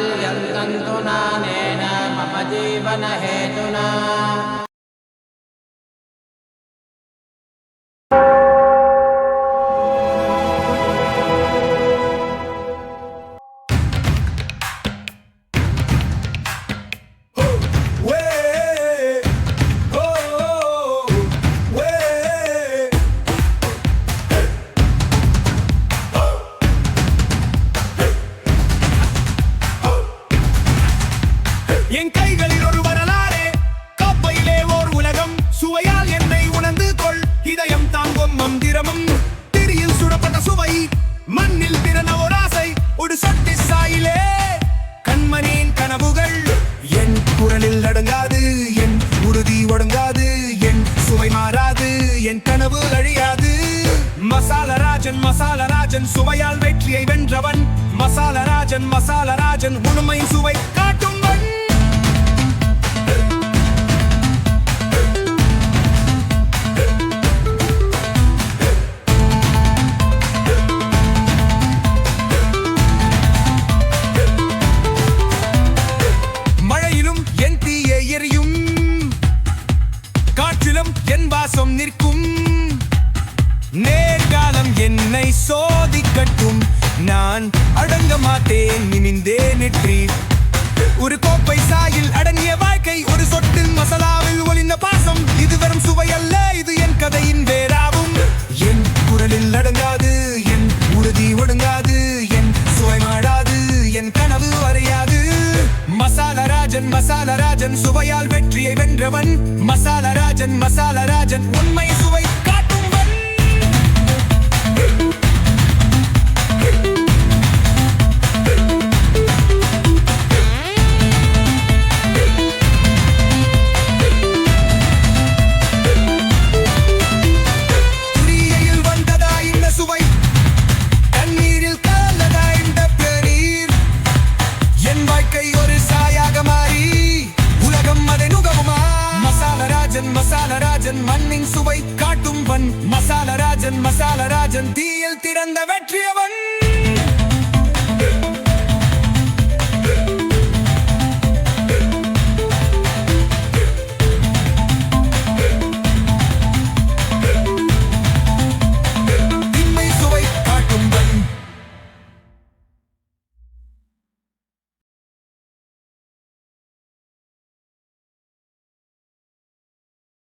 ल्यम् कन्तुनानेन मम जीवनहेतुना। என் கைகளில் ஒரு வரலாறு. காப்பையிலே ஓர் உலகம். சுவையால் என்னை உணர்ந்து கொள். இதயம் தாங்கும் மந்திரமும் திரியில் சுடப்பட்ட சுவை. மண்ணில் பிறன ஒரு ஆசை. ஒரு சக்தி சாயிலே. கண்மணியின் கனவுகள். என் குரலில் அடங்காது என் உறுதி ஒடுங்காது. என் சுவை மாறாது. என் கனவு அழியாது. மசாலராஜன் மசாலராஜன் சுவையால் வெற்றியை வென்றவன். மசாலராஜன் மசாலராஜன் உண்மை சுவை. காட்டு காற்றிலும் என் வாசம் நிற்கும். நேர்காலம் என்னை சோதிக்கட்டும். நான் அடங்க மாட்டேன் நிமிந்தே நிற்றீர். ஒரு கோப்பை சா மசாலராஜன் மசாலராஜன் சுவையால் வெற்றியை வென்றவன். மசாலராஜன் மசாலராஜன் உண்மை சுவை ராஜன் மண்ணின் சுவை காட்டும் வன். மசாலராஜன் மசாலராஜன் தீயில் திறந்த வெற்றியவன்.